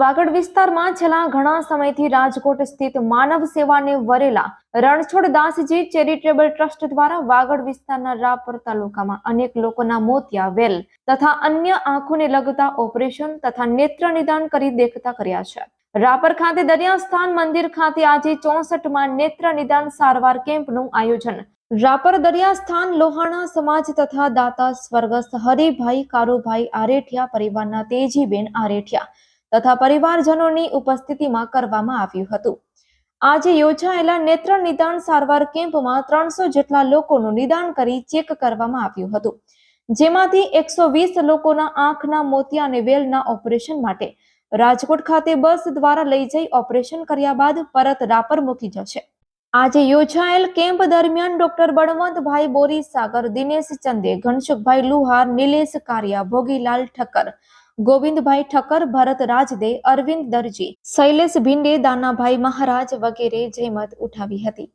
વાગડ વિસ્તારમાં છેલ્લા ઘણા સમયથી રાજકોટ સ્થિત માનવ સેવાને વરેલા રણછોડ દાસજી ચેરિટેબલ ટ્રસ્ટ દ્વારા વાગડ વિસ્તારના રાપર તાલુકામાં અનેક લોકોના મોતિયા વેલ તથા અન્ય આંખોને લગતા ઓપરેશન તથા નેત્ર નિદાન કરી દેખતા કર્યા છે. રાપર ખાતે દરિયાસ્થાન મંદિર ખાતે આજે ચોસઠમાં નેત્ર નિદાન સારવાર કેમ્પનું આયોજન. રાપર દરિયાસ્થાન લોહાણા સમાજ તથા દાતા સ્વર્ગસ્થ હરિભાઈ કારુભાઈ આરેઠિયા પરિવારના તેજીબેન આરેઠિયા તથા પરિવારજનોની ઉપસ્થિતિમાં કરવામાં આવ્યું હતું. આજે યોજાયેલા નેત્ર નિદાન સારવાર કેમ્પમાં ત્રણસો જેટલા લોકોનું નિદાન કરી ચેક કરવામાં આવ્યું હતું. જેમાંથી એકસો વીસ લોકોના આંખના મોતિયા અને વેલના ઓપરેશન માટે રાજકોટ ખાતે બસ દ્વારા લઈ જઈ ઓપરેશન કર્યા બાદ પરત રાપર મૂકી જશે. આજે યોજાયેલ કેમ્પ દરમિયાન ડોક્ટર બળવંતભાઈ બોરી સાગર દિનેશ ચંદે ઘનસુખભાઈ લુહાર, નિલેશ કારિયા, ભોગીલાલ ઠક્કર ગોવિંદભાઈ ઠક્કર ભરત રાજદે અરવિંદ દરજી શૈલેષ ભિંડે દાનાભાઈ મહારાજ વગેરે જહેમત ઉઠાવી હતી.